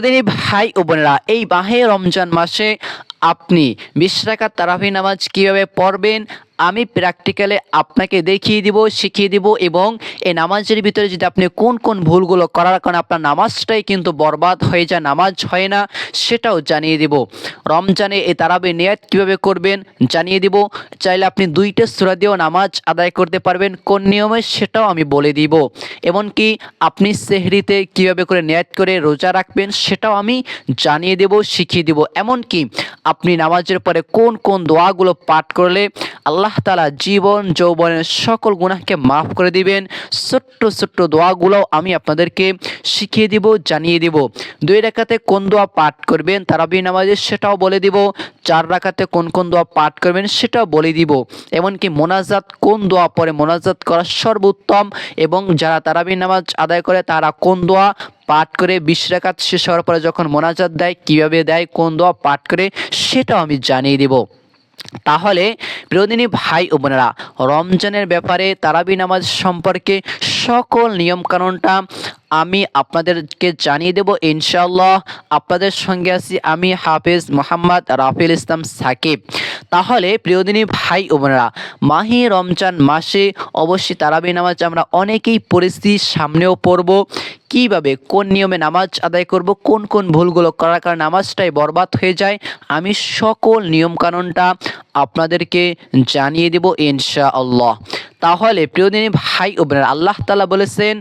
প্রিয়দিনী ভাই ও বোনেরা এই বাহে রমজান মাসে আপনি বিশ রাকাত তারাবি নামাজ কীভাবে পড়বেন, আমি প্র্যাকটিক্যালে আপনাকে দেখিয়ে দিব, শিখিয়ে দিব এবং এই নামাজের ভিতরে যদি আপনি কোন কোন ভুলগুলো করার কারণে আপনার নামাজটাই কিন্তু বরবাদ হয়ে যায়, নামাজ হয় না, সেটাও জানিয়ে দিব। রমজানে এই তারাবি নিয়াত কীভাবে করবেন জানিয়ে দিব। চাইলে আপনি দুইটা সুরা দিয়েও নামাজ আদায় করতে পারবেন, কোন নিয়মে সেটাও আমি বলে দিব। এমনকি আপনি সেহরিতে কীভাবে করে নিয়াত করে রোজা রাখবেন, সেটাও আমি জানিয়ে দেব, শিখিয়ে দিব। এমনকি আপনি নামাজের পরে কোন কোন দোয়াগুলো পাঠ করলে আল্লাহ তালা জীবন, যৌবনের সকল গুণাকে মাফ করে দিবেন। ছোট্ট ছোট্ট দোয়াগুলোও আমি আপনাদেরকে শিখিয়ে দিব, জানিয়ে দিব। দুই রেখাতে কোন দোয়া পাঠ করবেন, তারাবি নামাজে সেটাও বলে দিব। চার রাখাতে কোন কোন দোয়া পাঠ করবেন সেটাও বলে দিব। এমনকি মোনাজাত কোন দোয়া পরে মোনাজাত করা সর্বোত্তম এবং যারা তারাবি নামাজ আদায় করে তারা কোন দোয়া পাঠ করে বিশ রাকাত শেষ হওয়ার পরে যখন মোনাজাত দেয়, কীভাবে দেয়, কোন দোয়া পাঠ করে সেটাও আমি জানিয়ে দিব। তাহলে প্রিয়দিনী ভাই ও বোনেরা, রমজানের ব্যাপারে তারাবি নামাজ সম্পর্কে সকল নিয়মকানুনটা আমি আপনাদেরকে জানিয়ে দেব ইনশাল্লাহ আপনাদের সঙ্গে আছি আমি হাফেজ মোহাম্মদ রাফিল ইসলাম সাকিব। তাহলে প্রিয়দিনী ভাই ও বোনেরা, মাহি রমজান মাসে অবশ্যই তারাবি নামাজ আমরা অনেকেই পরিস্থিতির সামনেও পড়ব। কীভাবে, কোন নিয়মে নামাজ আদায় করব, কোন কোন ভুলগুলো করার কারণে নামাজটাই বরবাদ হয়ে যায়, আমি সকল নিয়মকানুনটা আপনাদেরকে জানিয়ে দেব ইনশা আল্লাহ তাহলে প্রিয়দিনী ভাই ও বোনেরা, আল্লাহ তালা বলেছেন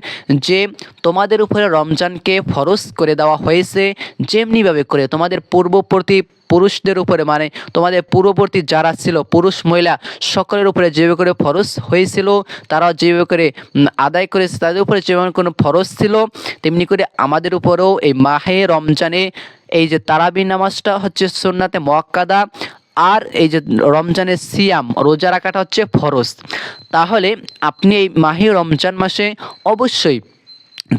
যে, তোমাদের উপরে রমজানকে ফরজ করে দেওয়া হয়েছে, যেমনিভাবে করে তোমাদের পূর্ববর্তী পুরুষদের উপরে মানে তোমাদের পূর্ববর্তী যারা ছিল, পুরুষ, মহিলা, সকলের উপরে যেভাবে করে ফরজ হয়েছিল তারা যেভাবে করে আদায় করেছে, তাদের উপরে যেমন কোনো ফরজ ছিল, তেমনি করে আমাদের উপরেও এই মাহে রমজানে এই যে তারাবি নামাজটা হচ্ছে সুন্নাতে মোয়াক্কাদা আর এই যে রমজানের সিয়াম, রোজা রাখাটা হচ্ছে ফরজ। তাহলে আপনি এই মাহে রমজান মাসে অবশ্যই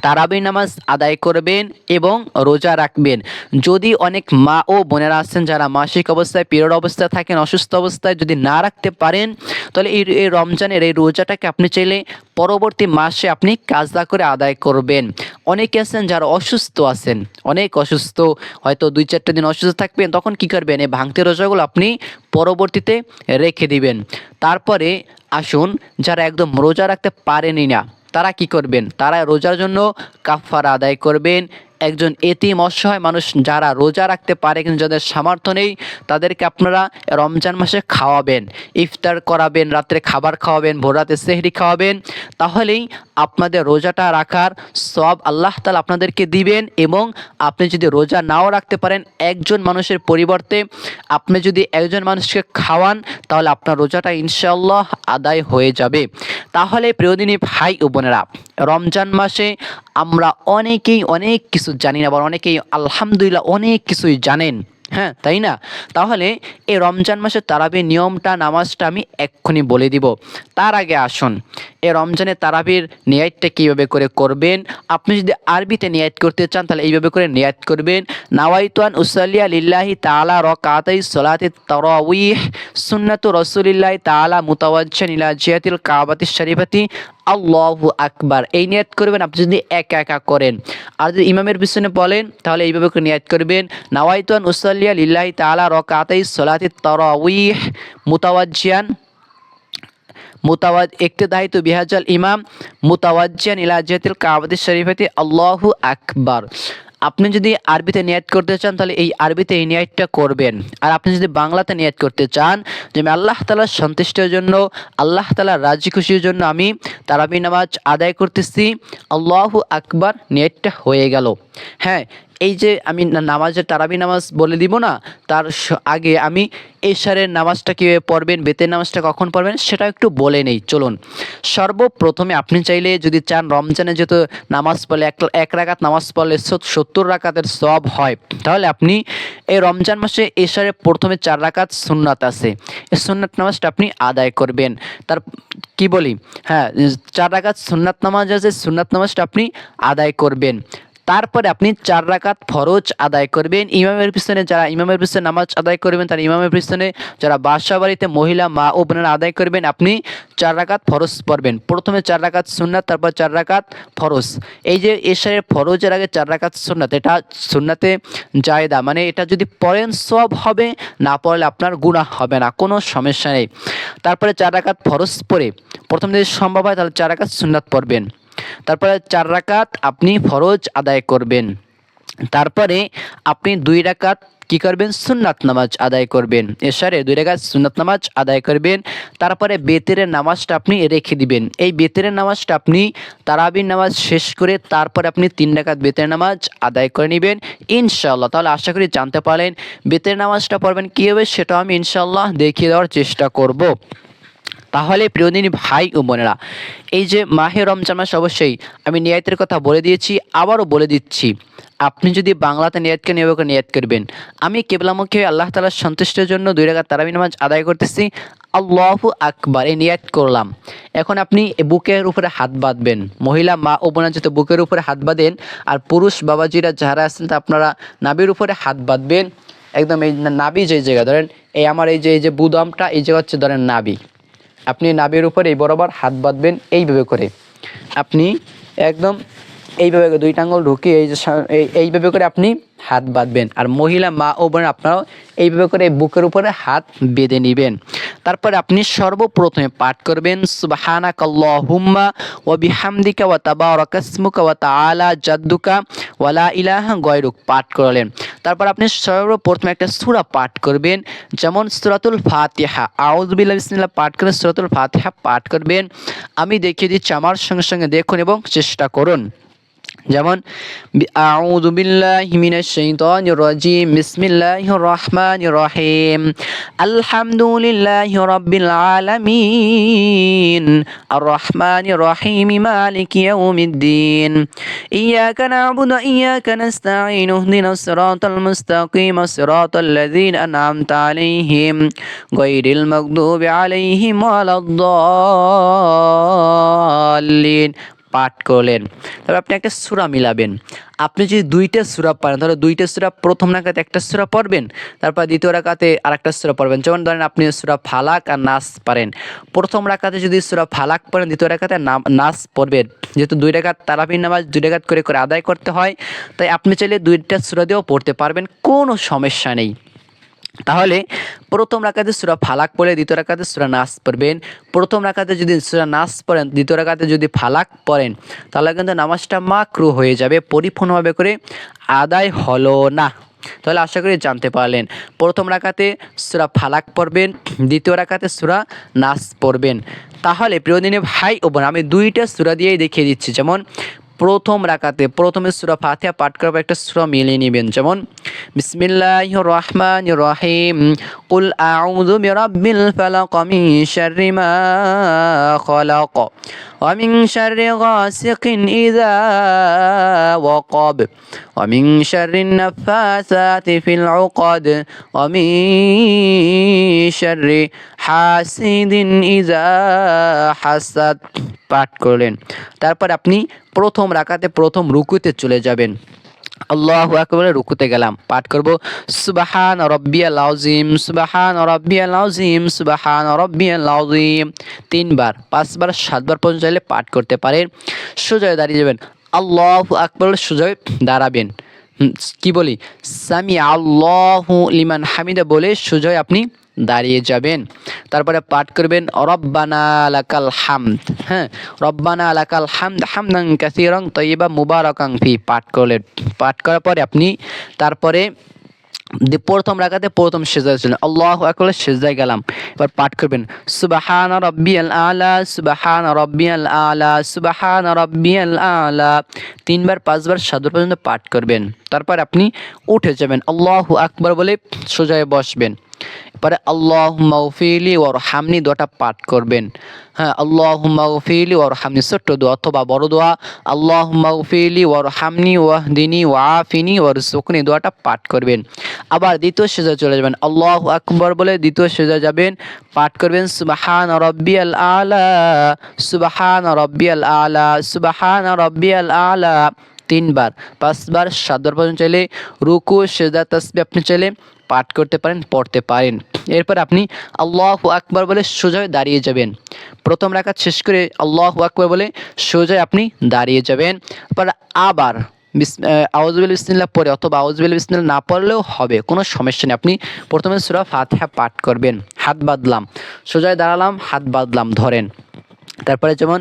তারাবি নামাজ আদায় করবেন এবং রোজা রাখবেন। যদি অনেক মা ও বোনেরা আছেন যারা মাসিক অবস্থায়, পিরিয়ড অবস্থায় থাকেন, অসুস্থ অবস্থায় যদি না রাখতে পারেন, তাহলে এই এই রমজানের এই রোজাটাকে আপনি চাইলে পরবর্তী মাসে আপনি কাজদা করে আদায় করবেন। অনেকে আছেন যারা অসুস্থ আছেন, অনেক অসুস্থ, হয়তো দুই, চারটে দিন অসুস্থ থাকবেন, তখন কি করবেন? এই ভাঙতে রোজাগুলো আপনি পরবর্তীতে রেখে দিবেন। তারপরে আসুন, যারা একদম রোজা রাখতে পারেনি না তারা কি করবেন? তারা রোজার জন্য কাফারা আদায় করবেন। একজন এতিম অসহায় মানুষ যারা রোজা রাখতে পারে কিন্তু যাদের সামর্থ্য নেই, তাদেরকে আপনারা রমজান মাসে খাওয়াবেন। ইফতার করাবেন, রাত্রে খাবার খাওয়াবেন, ভোর রাতে সেহরি খাওয়াবেন। তাহলেই আপনাদের রোজাটা রাখার সব আল্লাহ তালা আপনাদেরকে দিবেন এবং আপনি যদি রোজা নাও রাখতে পারেন একজন মানুষের পরিবর্তে আপনি যদি একজন মানুষকে খাওয়ান, তাহলে আপনার রোজাটা ইনশাল্লাহ আদায় হয়ে যাবে। তাহলে প্রিয়দিনী ভাই ও বোনেরা, রমজান মাসে আমরা অনেকেই অনেক কিছু জানি না, আবার অনেকেই আলহামদুলিল্লাহ অনেক কিছুই জানেন। হ্যাঁ তাই না? তাহলে এই রমজান মাসের তারাবির নিয়মটা, নামাজটা আমি এক্ষুনি বলে দিব। তার আগে আসুন, এই রমজানের তারাবির নিয়াতটা কীভাবে করে করবেন? আপনি যদি আরবিতে নিয়াত করতে চান, তাহলে এইভাবে করে নিয়াত করবেন। নাওয়াইতান উসাল্লিয়া লিল্লাহি তালা রকাতাই সলাতে তরাউইহ সুন্নাতু রসুলিল্লাহ তালা মুতাওয়াজ্জান ইলা জিয়াতিল কাবাতি শরীফাতি আল্লাহু আকবার। এই নিয়াত করবেন আপনি যদি একা একা করেন। আর যদি ইমামের পিছনে বলেন, তাহলে এইভাবে নিয়াত করবেন। নাওয়াইতান উসাল্লিয়া লিল্লাহি তালা রকাতাই সলাতে তরাউইহ মুতাওয়াজ্জিয়ান, মুতাওয়াজ ইকতেদাহিত বিহাজাল ইমাম, মুতাওয়াজ্জিয়ান ইলাজিয়াতিল কাবাদি শরীফাতি আল্লাহু আকবার। আপনি যদি আরবিতে নিয়াত করতে চান, তাহলে এই আরবিতে এই নিয়াতটা করবেন। আর আপনি যদি বাংলাতে নিয়াত করতে চান, যে আমি আল্লাহ তালার সন্তুষ্টের জন্য, আল্লাহ তালার রাজি খুশির জন্য আমি তারাবি নামাজ আদায় করতেছি, আল্লাহ আকবার নিয়াতটা হয়ে গেল। হ্যাঁ এই যে আমি নামাজের তারাবি নামাজ বলে দিব না, তার আগে আমি এশারের নামাজটা কীভাবে পড়বেন, বেতের নামাজটা কখন পড়বেন সেটা একটু বলে নেই, চলুন। সর্বপ্রথমে আপনি চাইলে যদি চান রমজানে যেহেতু নামাজ পড়লে এক এক রাকাত নামাজ পড়লে সত- সত্তর রাকাতের সব হয়, তাহলে আপনি এই রমজান মাসে এশারে প্রথমে চার রাকাত সুন্নাত আছে, এই সুন্নাত নামাজটা আপনি আদায় করবেন। তার, কি বলি? হ্যাঁ চার রাকাত সুন্নাত নামাজ আছে, সুন্নাত নামাজটা আপনি আদায় করবেন। তারপরে আপনি চার রাকাত ফরজ আদায় করবেন। ইমামের পিছনে যারা ইমামের পিছনে নামাজ আদায় করবেন, তারা ইমামের পিছনে যারা বাসা বাড়িতে মহিলা, মা ও বোনেরা আদায় করবেন, আপনি চার রাকাত ফরজ পড়বেন। প্রথমে চার রাকাত সুন্নাত, তারপর চার রাকাত ফরজ। এই যে এশারের ফরজের আগে চার রাকাত সুন্নাত, এটা সুন্নাতে জায়দা। মানে এটা যদি পড়েন সব হবে, না পড়লে আপনার গুনাহ হবে না, কোনো সমস্যা নেই। তারপরে চার রাকাত ফরজ পড়ে, প্রথম যদি সম্ভব হয়, তাহলে চার রাকাত সুন্নাত পড়বেন। তারপরে চার রাকাত আপনি ফরজ আদায় করবেন। তারপরে আপনি দুই রাকাত কি করবেন? সুন্নাত নামাজ আদায় করবেন। এশারে দুই রাকাত সুন্নাত নামাজ আদায় করবেন। তারপরে বেতেরের নামাজটা আপনি রেখে দিবেন। এই বেতেরের নামাজটা আপনি তারাবির নামাজ শেষ করে তারপরে আপনি তিন রাকাত বেতের নামাজ আদায় করে নেবেন। ইনশাআল্লাহ। তাহলে আশা করি জানতে পারলেন। বেতের নামাজটা পড়বেন কীভাবে সেটাও আমি ইনশাআল্লাহ দেখিয়ে দেওয়ার চেষ্টা করব। তাহলে প্রিয়দিনী ভাই ও বোনেরা, এই যে মাহে রমজান মাস অবশ্যই আমি নিয়াতের কথা বলে দিয়েছি, আবারও বলে দিচ্ছি, আপনি যদি বাংলাতে নিয়াতকে নিয়োগ নিয়াত করবেন, আমি কেবলামুখে আল্লাহ তালার সন্তুষ্টের জন্য দুই রাকাত তারাবি নামাজ আদায় করতেছি, আল্লাহু আকবার, এই নিয়াত করলাম। এখন আপনি বুকের উপরে হাত বাঁধবেন, মহিলা, মা ও বোনা যাতে বুকের উপরে হাত বাঁধেন, আর পুরুষ বাবাজিরা যারা আছেন তা আপনারা নাবির উপরে হাত বাঁধবেন, একদম এই নাবি যে জায়গা ধরেন, এই আমার এই যে এই যে বুদমটা, এই জায়গা হচ্ছে ধরেন নাবি আপনি নাবের উপর এই বরাবর হাত বাঁধবেন এইভাবে করে। আপনি একদম এইভাবে দুইটা আঙুল ঢুকিয়ে এই যে এই- এইভাবে করে আপনি হাত বাঁধবেন। আর মহিলা, মা ও বোন আপনারাও এইভাবে করে বুকের উপরে হাত বেঁধে নেবেন। তারপরে আপনি সর্বপ্রথমে পাঠ করবেন সুবহানাক আল্লাহুম্মা ওয়া বিহামদিকা ওয়া তাবারাকাসমুকা ওয়া তাআলা জাদ্দুকা ওয়া লা ইলাহা গয়রুক। পাঠ করলেন। তারপর আপনি সর্বপ্রথমে একটা সূরা পাঠ করবেন, যেমন সূরাতুল ফাতিহা। আউযু বিল্লাহি পাঠ করে সূরাতুল ফাতিহা পাঠ করবেন। আমি দেখিয়ে দিচ্ছি, আমার সঙ্গে সঙ্গে দেখুন এবং চেষ্টা করুন। যেমন আউযু বিল্লাহি মিনাশ শাইতানির রাজিম, বিসমিল্লাহির রহমানির রহিম, আলহামদুলিল্লাহি রাব্বিল আলামিন আর রহমানির রহিম, মালিকি ইয়াউমিদ্দিন, ইয়াকা না'বুদু ওয়া ইয়াকা নাস্তাঈন, ইহদিনাস সিরাতাল মুস্তাকিম, সিরাতাল লাযীনা আন'আমতা আলাইহিম, গায়রিল মাগদুবি আলাইহিম ওয়ালাদ-দাল্লিন। পাঠ করলেন। তবে আপনি একটা সূরা মিলাবেন। আপনি যদি দুইটা সূরা পারেন তাহলে দুইটা সূরা প্রথম রাকাতে একটা সূরা পড়বেন, তারপর দ্বিতীয় রাকাতে আরেকটা সূরা পড়বেন। যেমন ধরেন আপনি সূরা ফালাক আর নাস পারেন প্রথম রাকাতে যদি সূরা ফালাক পড়েন, দ্বিতীয় নাম নাস পড়বেন। যেহেতু দুই রাকাত তারাবির নামাজ দুই রাকাত করে করে আদায় করতে হয়, তাই আপনি চাইলে দুইটা সূরা দিয়েও পড়তে পারবেন, কোনো সমস্যা নেই। তাহলে প্রথম রাকাতে সুরা ফালাক পড়ে, দ্বিতীয় রাকাতে সুরা নাস পড়বেন। প্রথম রাকাতে যদি সুরা নাস পড়েন, দ্বিতীয় রাকাতে যদি ফালাক পড়েন, তাহলে কিন্তু নামাজটা মাকরু হয়ে যাবে, পরিপূর্ণভাবে করে আদায় হলো না। তাহলে আশা করি জানতে পারলেন। প্রথম রাকাতে সুরা ফালাক পড়বেন, দ্বিতীয় রাকাতে সুরা নাস পড়বেন। তাহলে প্রিয়দিনে ভাই ও বোন, আমি দুইটা সুরা দিয়েই দেখিয়ে দিচ্ছি। যেমন প্রথম রাকাতে, প্রথমে সুরা ফাতিহা পাঠ করার একটা সুরা মিলিয়ে নেবেন। যেমন, বিসমিল্লাহির রহমানির রহিম, কুল আউযু বিরাব্বিল ফালাক মিন শাররি মা খলাক ওয়া মিন শাররি গাসিকিন ইযা ওয়াকাব ওয়া মিন শাররিন নাফাসাতি ফিল উকাদ ওয়া মিন শাররি হাসিদিন ইযা হাসাদ। পাঠ করলেন। তারপর আপনি প্রথম রাকাতে, প্রথম রুকুতে চলে যাবেন। আল্লাহ আকবার, রুকুতে গেলাম। পাঠ করব, সুবাহান রব্বিয়াল লাউজিম সুবাহান রব্বিয়াল লাউজিম সুবাহান রব্বিয়াল লাউজিম তিনবার, পাঁচবার, সাতবার পর্যন্ত চাইলে পাঠ করতে পারেন। সোজা দাঁড়িয়ে যাবেন। আল্লাহ আকবর সোজা হয়ে দাঁড়াবেন। কি বলি? সামি আল্লাহু লিমান হামিদা বলে সুজয় আপনি দাঁড়িয়ে যাবেন। তারপরে পাঠ করবেন, রব্বানা আলাকাল হামদ। হ্যাঁ রব্বানা আলাকাল হামদ হামদাং কাসিরং তৈবা মুবারকাং ফি। পাঠ করলেন। পাঠ করার পরে আপনি তারপরে দি- প্রথম রাখাতে প্রথম সেজায় ছিলেন আল্লাহ আকবার সেজায় গেলাম। এবার পাঠ করবেন। সুবাহান রব্বিয়াল আলা, সুবাহান রব্বিয়াল আলা, সুবাহান রব্বিয়াল আলা। তিনবার, পাঁচবার, সাতবার পর্যন্ত পাঠ করবেন। তারপর আপনি উঠে যাবেন। আল্লাহ আকবর বলে সোজায় বসবেন। এরপরে আল্লাহ মাউফিলি ওর হামনি দোয়াটা পাঠ করবেন। হ্যাঁ আল্লাহ মাউফিলি ওর হামনি ছোট্ট দোয়া অথবা বড় দোয়া। আল্লাহ মাউফিলি ওর হামনি ওয়াহদিনী ওয়াফিনি ওর সুকনি দোয়াটা পাঠ করবেন। আবার দ্বিতীয় সেজা চলে যাবেন, আল্লাহ আকবর বলে দ্বিতীয় সেজা যাবেন, পাঠ করবেন, সুবাহান রব্বিয়াল আলা, সুবাহান রব্বিয়াল আলা, সুবাহান রব্বিয়াল আলা। তিনবার, পাঁচবার সাতবার পর্যন্ত চাইলে রুকু, সেজদা তসবি আপনি চাইলে পাঠ করতে পারেন, পড়তে পারেন। এরপর আপনি আল্লাহ আকবার বলে সোজা হয়ে দাঁড়িয়ে যাবেন। প্রথম রাকাত শেষ করে আল্লাহ আকবার বলে সোজা আপনি দাঁড়িয়ে যাবেন। তারপর আবার আউজবিল বিসমিল্লাহ পরে অথবা আউজবিল বিসমিল্লাহ না পড়লেও হবে, কোনো সমস্যা নেই। আপনি প্রথমে সুরা ফাতিহা পাঠ করবেন, হাত বাঁধলাম সোজায় দাঁড়ালাম, হাত বাঁধলাম ধরেন। তারপরে যেমন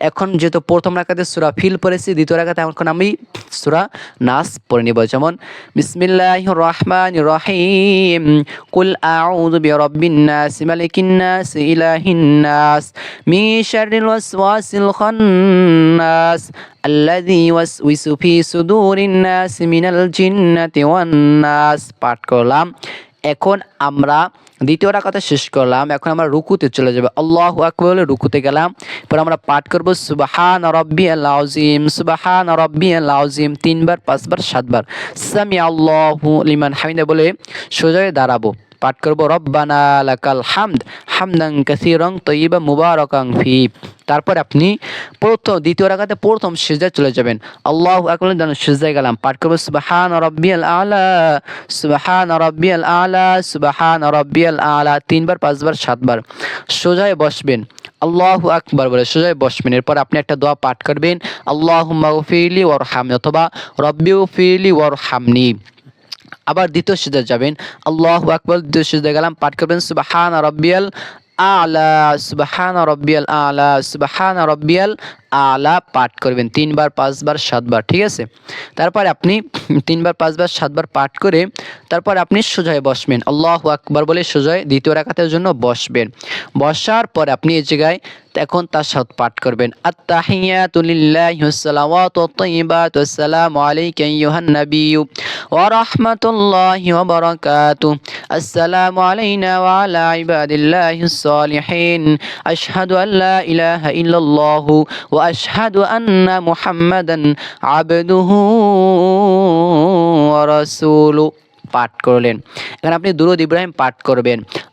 এখন যেহেতু প্রথম রাখাতে সুরা ফিল পড়েছি দ্বিতীয় রাখাতে এখন আমি সুরা নাস পড়ে নিব যেমন বিসমিল্লাহ রহমান রহিম কুল আউযু বিরাব্বিন নাস মালিকিন নাস ইলাহিন নাস মিন শাররিল ওয়াসওয়াসিল খান্নাস الذي يوسوس في صدور الناس من الجنة والناس পাঠ করলাম এখন আমরা দ্বিতীয় রাকাতে শেষ করলাম। এখন আমরা রুকুতে চলে যাব। আল্লাহ আকবর রুকুতে গেলাম। পর আমরা পাঠ করব, সুবাহান রব্বি আল্লাহিম সুবাহা রব্বি আল্লাহ আজিম তিনবার, পাঁচবার, সাতবার। সামি আল্লাহ লিমান হামিদা বলে সোজায় দাঁড়াবো। পাঠ করব, রব্বানা লাকাল হামদ হামদাং কাসিরং তৈবা মুবারকাং ফি। তারপর আপনি প্রথম, দ্বিতীয় রাখাতে প্রথম সিজদায় চলে যাবেন। আল্লাহ আকবর, যেন সিজদায় গেলাম। পাঠ করব, সুবাহান রব্বিয়াল আলা, সুবাহান রব্বিয়াল আলা, সুবাহান রব্বিয়াল আলা। তিনবার, পাঁচবার, সাতবার। সোজায় বসবেন। আল্লাহ আকবর বলে সোজায় বসবেন। এরপর আপনি একটা দোয়া পাঠ করবেন আল্লাহ মাগফিলি ওর হামনি অথবা রব্বিউ ফিলি ওর হামনি আবার দ্বিতীয় সিজদা যাবেন। আল্লাহ আকবর, দ্বিতীয় সিজদা গেলাম, পাঠ করবেন সুবাহান রব্বিয়াল আলা সুবাহান রব্বিয়াল আলা সুবাহান রব্বিয়াল আলা পাঠ করবেন, তিনবার, পাঁচবার, সাতবার, ঠিক আছে? তারপর আপনি তিনবার, পাঁচবার, সাতবার পাঠ করে তারপর আপনি সোজায় বসবেন। আল্লাহ আকবর বলে সোজায় দ্বিতীয় রাখাতের জন্য বসবেন। বসার পর আপনি এই জায়গায় এখন তার সাথে পাঠ করবেন। আলাইকা আইয়ুহান নাবিয়্যু ওয়া রাহমাতুল্লাহি ওয়া বারাকাতুহু। আসসালামু أن محمدا عبده ورسوله. পাঠ করলেন। এখানে আপনি দুরুদ ইব্রাহিম পাঠ করবেন।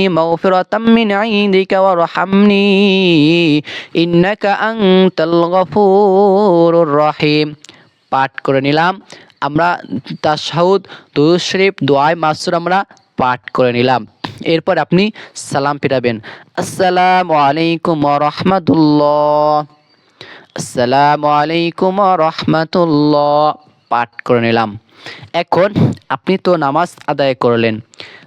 مغفرة من عندك وارحمني إنك أنت الغفور الرحيم পাঠ করে নিলাম আমরা তাশাহুদ দুরূদ শরীফ দোয়ায় মাসুর আমরা পাঠ করে নিলাম এরপর আপনি সালাম ফিরাবেন আসসালামু আলাইকুম ওয়া রাহমাতুল্লাহ আসসালামু আলাইকুম ওয়া রাহমাতুল্লাহ পাঠ করে নিলাম এখন আপনি তো নামাজ আদায় করলেন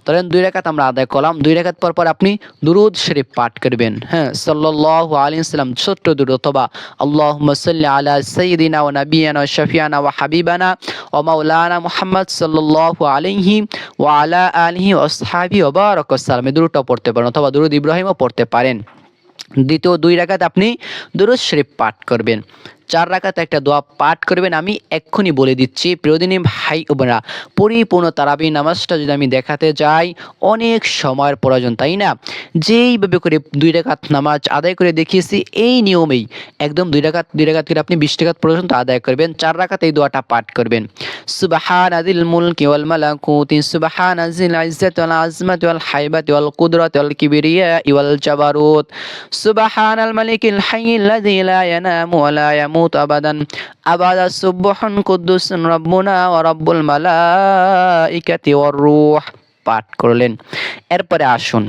ধরেন দুই রেখাত আমরা আদায় করলাম, দুই রেখাত পর পর আপনি দুরুদ শরীফ পাঠ করবেন। হ্যাঁ সাল্লাহ আলী সাল্লাম ছোট্ট দুরুদ, অথবা আল্লাহ সাল্লি আলা সঈদিনা ও নবিয়ানা ও শফিয়ানা ও হাবিবানা ও মাউলানা মুহাম্মদ সাল্লাহ আলিহি ও আলা আলহি ও সাহাবি ও বারকালাম এই দুরুদটাও পড়তে পারেন, অথবা দুরুদ ইব্রাহিমও পড়তে পারেন। দ্বিতীয় দুই রাকাত আপনি দুরুদ শরীফ পাঠ করবেন। চার রাকাত একটা দোয়া পাঠ করবেন। আমি এক্ষুনি বলে দিচ্ছি প্রিয়দিনী ভাই ও বোনেরা, পরিপূর্ণ তারাবি নামাজটা যদি আমি দেখাতে যাই, অনেক সময়ের প্রয়োজন, তাই না? যেইভাবে করে দুই রাকাত নামাজ আদায় করে দেখিয়েছি, এই নিয়মেই একদম দুই রাকাত দুই রাকাত করে আপনি বিশ টাকাত পর্যন্ত আদায় করবেন, চার রাকাত এই দোয়াটা পাঠ করবেন। সুবাহান সুবাহান আজিল ইজ্জাত ওয়াল আজমাত ওয়াল হাইবাত ওয়াল কুদরাত ওয়াল কিবরিয়া ওয়াল জাবারুত। সুবাহানাল মালিকিল হাইয়্যিল লা ইয়ানামু ওয়া লা يموت أبدا أبدا سبح قدوس ربنا ورب الملائكة والروح পাঠ করলেন এরপরে আসুন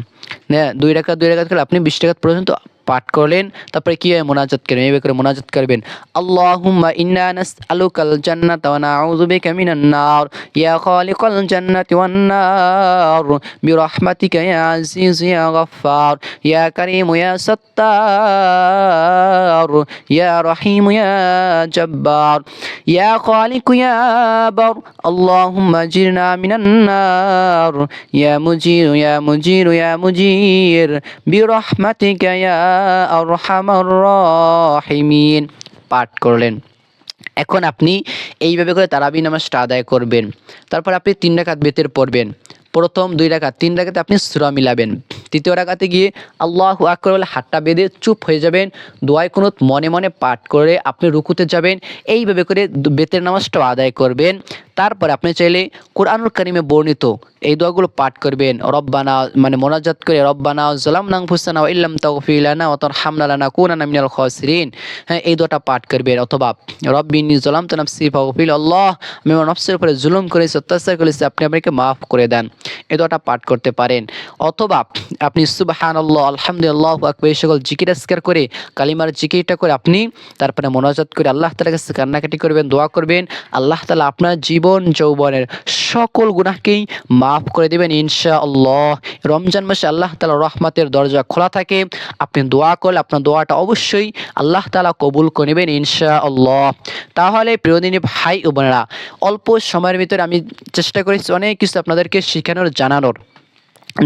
দুই রেখা দুই রেখা করে আপনি বিশ টাকা পর্যন্ত পাঠ করলেন তারপরে কীভাবে মোনাজাত করবেন এইভাবে করে মোনাজাত করবেন আল্লাহুম্মা ইন্না নাসআলুকাল জান্নাতা ওয়া নাউযু বিকা মিনান নার ইয়া খালিকাল জান্নাতি ওয়ান নার বিরহমাতিকা ইয়া আজিজ ইয়া গফফার ইয়া কারীম ইয়া সাত্তার ইয়া রহিম ইয়া জব্বার ইয়া খালিক ইয়া بر اللهم اجرنا من النار يا مجير يا مجير يا مجير برحمتك يا আরহামার পাঠ করলেন। এখন আপনি এইভাবে করে তারাবি নামাজটা আদায় করবেন। তারপর আপনি তিন রাকাত বেতের পড়বেন। প্রথম দুই রাকাত, তিন রাকাতে আপনি সুরা মিলাবেন। তৃতীয় রাকাতে গিয়ে আল্লাহ আকবর বলে হাতটা বেঁধে চুপ হয়ে যাবেন। দোয়ায় কোনো মনে মনে পাঠ করে আপনি রুকুতে যাবেন। এইভাবে করে বেতের নামাজটা আদায় করবেন। তারপরে আপনি চাইলে কোরআনুল কারিমে বর্ণিত এই দোয়াগুলো পাঠ করবেন। রব্বানা মানে মোনাজাত করে, রব্বানা জলাম নাং ফুসানা ইল্লাম তাগফিলানা ওয়া তারহামনা লানা কুনানা মিনাল খাসিরিন। হ্যাঁ এই দোয়াটা পাঠ করবেন। অথবা রব্বিনি জলাম তো নাফসি ফাগফিল আল্লাহ আমি আমার নফসের উপরে জুলুম করেছি, অত্যাচার করেছি, আপনি আমাকে মাফ করে দেন। এই দোয়াটা পাঠ করতে পারেন। অথবা আপনি সুবাহান আল্লাহ আলহামদুলিল্লাহ, আকবর, এই সকল জিকির আজকার করে, কালিমার জিকিরটা করে আপনি তারপরে মোনাজাত করে আল্লাহ তালার কাছে কান্নাকাটি করবেন, দোয়া করবেন। আল্লাহ তালা আপনার জীবন, যৌবনের সকল গুনাহকেই মাফ করে দেবেন ইনশা আল্লাহ রমজান মাসে আল্লাহ তালা রহমতের দরজা খোলা থাকে। আপনি দোয়া করলে আপনার দোয়াটা অবশ্যই আল্লাহ তালা কবুল করে নেবেন ইনশা আল্লাহ তাহলে প্রিয়দিনী ভাই ও বোনেরা, অল্প সময়ের ভিতরে আমি চেষ্টা করেছি অনেক কিছু আপনাদেরকে শেখানোর, জানানোর।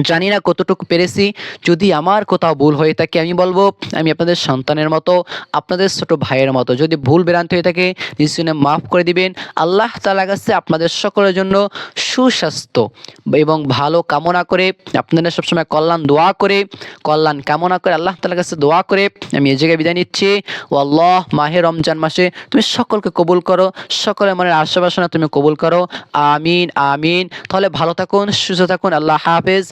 জানি না কতটুকু পেরেছি, যদি আমার কোথাও ভুল হয়ে থাকে আমি বলব, আমি আপনাদের সন্তানের মতো, আপনাদের ছোট ভাইয়ের মতো, যদি ভুল ভ্রান্তি হয়ে থাকে নিশ্চয় মাফ করে দিবেন। আল্লাহ তালা কাছে আপনাদের সকলের জন্য সুস্বাস্থ্য এবং ভালো কামনা করে আপনারা সবসময় কল্যাণ দোয়া করে, কল্যাণ কামনা করে আল্লাহ তালার কাছে দোয়া করে আমি এই জায়গায় বিদায় নিচ্ছি। ও আল্লাহ মাহে রমজান মাসে তুমি সকলকে কবুল করো, সকলের মনের আশা তুমি কবুল করো। আমিন আমিন। তাহলে ভালো থাকুন, সুস্থ থাকুন, আল্লাহ হাফেজ।